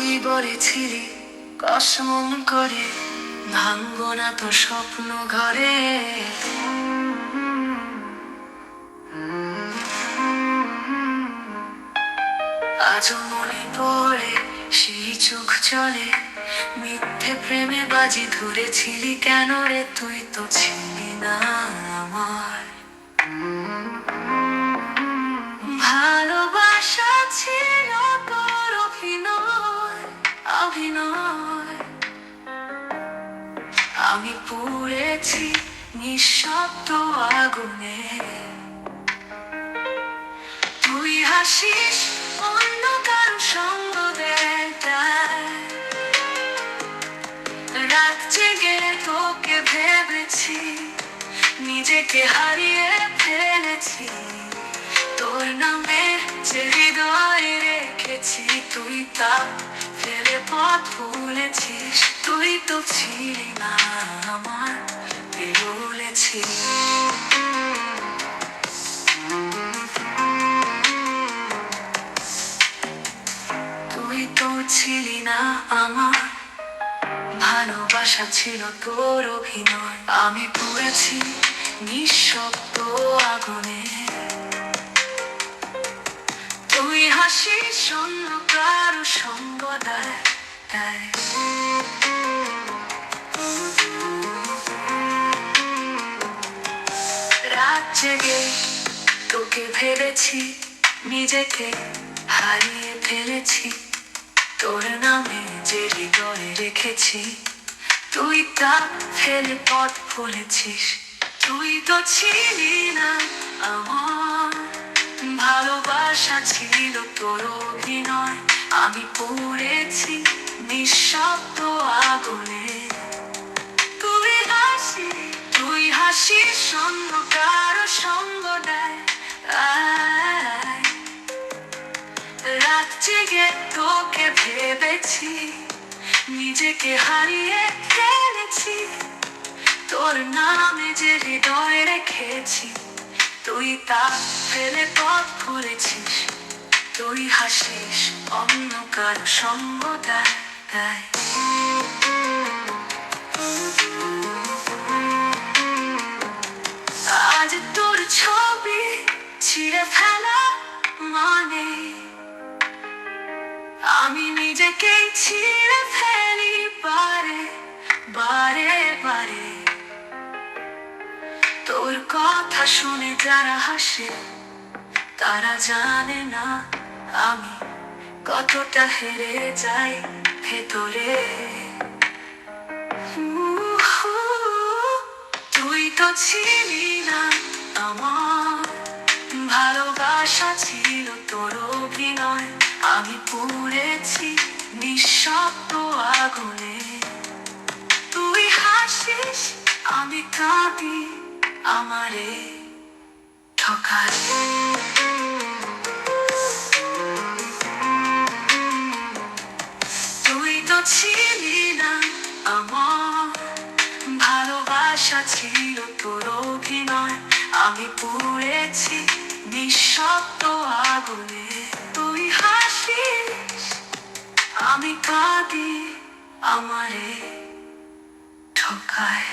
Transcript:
তুই বলেছিলি কসমন করে ভাঙবো না তো স্বপ্ন ঘরে। আজও মনে পড়ে সেই চোখ চলে মিথ্যে প্রেমে বাজি ধরেছিলি কেন রে তুই তো ছিলি না? আমি পুড়েছি নিঃশব্দ আগুনে। তুই হাসিস, অন্য কারও সঙ্গ রাত জেগে তোকে ভেবেছি, নিজেকে হারিয়ে ফেলেছি। তোর নামের যে হৃদয় রেখেছি, তুই তা ফেলে পথ ভুলেছিস, তুই তো ছিলি না আমার ভুলেছি তুই তো ছিলি না আমার, ভালোবাসা ছিল তোর অভিনয়। আমি পড়েছি নিঃশব্দ আগুনে। তুই হাসি কারও সঙ্গ দেয়। রাত জেগে তোকে ভেবেছি, নিজেকে হারিয়ে ফেলেছি তোর নামে যে হৃদয়ে রেখেছি, তুই তা ফেলে পথ ভুলেছিস তুই তো ছিলি না আমার, ভালোবাসা ছিল তোর অভিনয় আমি পড়েছি নিঃশব্দ আগুনে। তুই হাসি তুই হাসি সঙ্গ, কারও সঙ্গ দেয়। রাত জেগে তোকে ভেবেছি, নিজেকে হারিয়ে ফেলেছি। তোর নামে যে হৃদয় রেখেছি, তুই তা ফেলে পথ ভুলেছিস তুই হাসিস, অন্য কারও। আজ তোর ছবি ছিঁড়ে ফেলা মানে আমি নিজেকেই ছিঁড়ে ফেলি বারে বারে বারে তোর কথা শুনে যারা হাসে, তারা জানে না আমি কতটা হেরে যাই ভেতরে? তুই তো ছিলি না আমার। ভালোবাসা ছিল তোর অভিনয়। আমি পড়েছি নিঃশব্দ আগুনে। তুই হাসিস, আমি কাঁদি আমারে। ঠকাই ছিলি আমার ভালোবাসা ছিল তোর অভিনয়। আমি পড়েছি নিঃশব্দ আগুনে। তুই হাসিস, আমি কাঁদি আমারে ঠকায়।